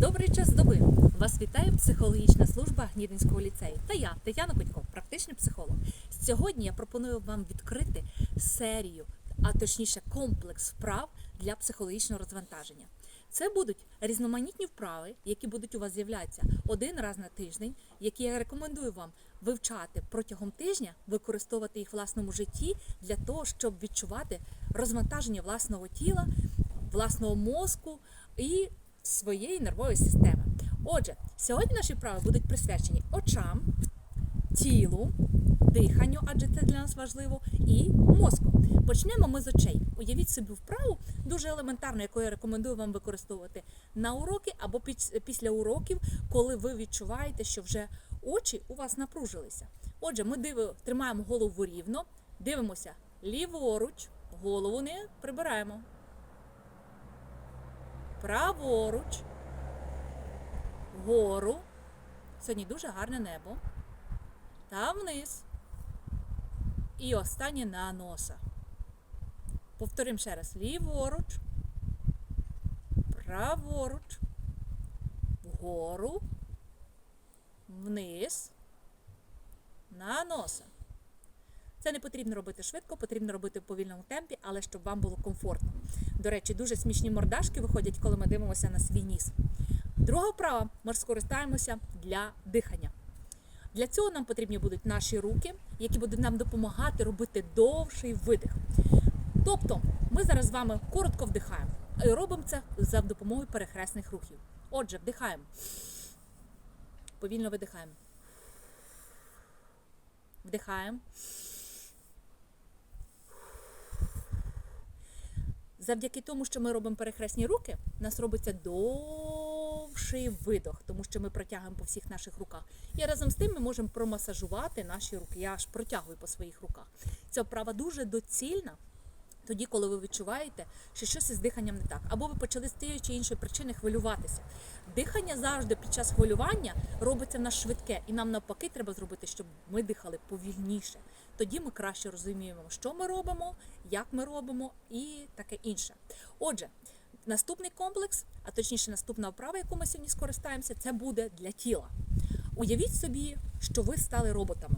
Добрий час доби! Вас вітає психологічна служба Гнідинського ліцею. Та я, Тетяна Кудько, практичний психолог. Сьогодні я пропоную вам відкрити серію, а точніше комплекс вправ для психологічного розвантаження. Це будуть різноманітні вправи, які будуть у вас з'являтися один раз на тиждень, які я рекомендую вам вивчати протягом тижня, використовувати їх в власному житті для того, щоб відчувати розвантаження власного тіла, власного мозку і своєї нервової системи. Отже, сьогодні наші вправи будуть присвячені очам, тілу, диханню, адже це для нас важливо, і мозку. Почнемо ми з очей. Уявіть собі вправу дуже елементарну, яку я рекомендую вам використовувати на уроки або піс- після уроків, коли ви відчуваєте, що вже очі у вас напружилися. Отже, ми диви, тримаємо голову рівно, дивимося ліворуч, голову не прибираємо. Праворуч, вгору. Сьогодні дуже гарне небо. Та вниз. І останнє на носа. Повторимо ще раз. Ліворуч, праворуч, вгору, вниз, на носа. Це не потрібно робити швидко, потрібно робити в повільному темпі, але щоб вам було комфортно. До речі, дуже смішні мордашки виходять, коли ми дивимося на свій ніс. Друга вправа ми скористаємося для дихання. Для цього нам потрібні будуть наші руки, які будуть нам допомагати робити довший видих. Тобто, ми зараз з вами коротко вдихаємо і робимо це за допомогою перехресних рухів. Отже, вдихаємо. Повільно видихаємо. Вдихаємо. Завдяки тому, що ми робимо перехресні руки, у нас робиться довший видох, тому що ми протягуємо по всіх наших руках. І разом з тим ми можемо промасажувати наші руки. Я аж протягую по своїх руках. Ця вправа дуже доцільна. Тоді, коли ви відчуваєте, що щось із диханням не так, або ви почали з тієї чи іншої причини хвилюватися. Дихання завжди під час хвилювання робиться в нас швидке, і нам навпаки треба зробити, щоб ми дихали повільніше. Тоді ми краще розуміємо, що ми робимо, як ми робимо і таке інше. Отже, наступний комплекс, а точніше наступна вправа, яку ми сьогодні скористаємося, це буде для тіла. Уявіть собі, що ви стали роботами.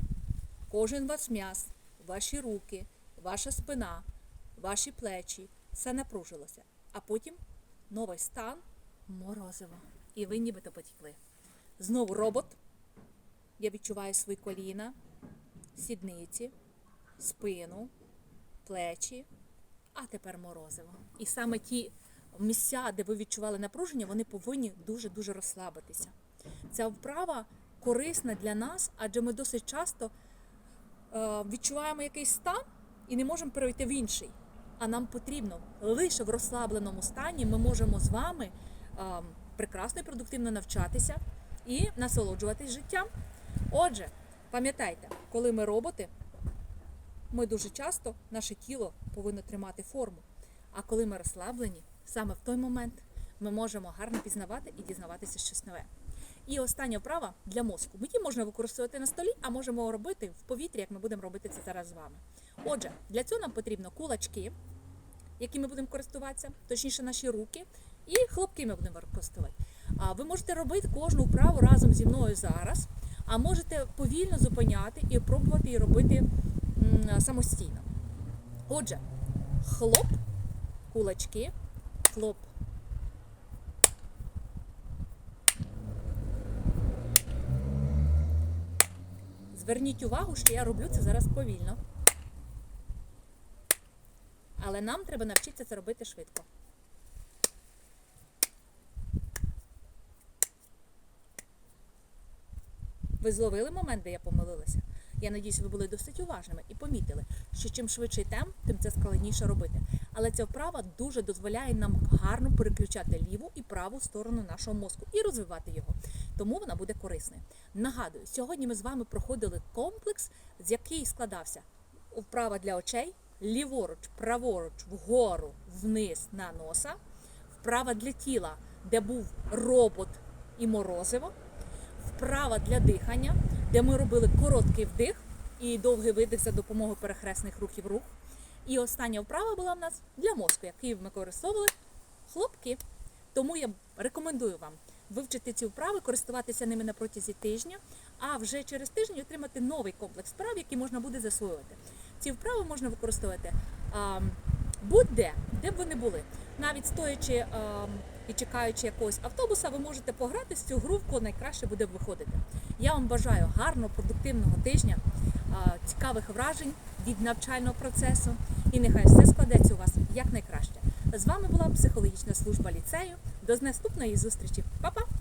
Кожен ваш м'яз, ваші руки, ваша спина, ваші плечі все напружилося. А потім новий стан морозиво. І ви нібито потікли. Знову робот. Я відчуваю свої коліна, сідниці, спину, плечі, а тепер морозиво. І саме ті місця, де ви відчували напруження, вони повинні дуже-дуже розслабитися. Ця вправа корисна для нас, адже ми досить часто е, відчуваємо якийсь стан і не можемо перейти в інший. А нам потрібно лише в розслабленому стані ми можемо з вами прекрасно і продуктивно навчатися і насолоджуватись життям. Отже, пам'ятайте, коли ми роботи, ми дуже часто наше тіло повинно тримати форму. А коли ми розслаблені, саме в той момент ми можемо гарно пізнавати і дізнаватися щось нове. І остання вправа для мозку. Ми Її можна використовувати на столі, а можемо робити в повітрі, як ми будемо робити це зараз з вами. Отже, для цього нам потрібно кулачки, які ми будемо користуватися, точніше наші руки, і хлопки ми будемо використовувати. А ви можете робити кожну вправу разом зі мною зараз, а можете повільно зупиняти і пробувати її робити самостійно. Отже, хлоп, кулачки, хлоп. Зверніть увагу, що я роблю це зараз повільно. Але нам треба навчитися це робити швидко. Ви зловили момент, де я помилилася? Я надіюсь, ви були досить уважними і помітили, що чим швидший темп, тим це складніше робити. Але ця вправа дуже дозволяє нам гарно переключати ліву і праву сторону нашого мозку і розвивати його. Тому вона буде корисною. Нагадую, сьогодні ми з вами проходили комплекс, з який складався вправа для очей, ліворуч, праворуч, вгору, вниз на носа, вправа для тіла, де був робот і морозиво, вправа для дихання, де ми робили короткий вдих і довгий видих за допомогою перехресних рухів рук. І остання вправа була в нас для мозку, який ми використовували хлопки. Тому я рекомендую вам вивчити ці вправи, користуватися ними на протязі тижня, а вже через тиждень отримати новий комплекс вправ, який можна буде засвоювати. Ці вправи можна використовувати будь-де, де б ви не були. Навіть стоячи і чекаючи якогось автобуса, ви можете пограти з цю гру, в кого найкраще буде виходити. Я вам бажаю гарного, продуктивного тижня, цікавих вражень від навчального процесу, і нехай все складеться у вас якнайкраще. З вами була психологічна служба ліцею. До наступної зустрічі. Па-па!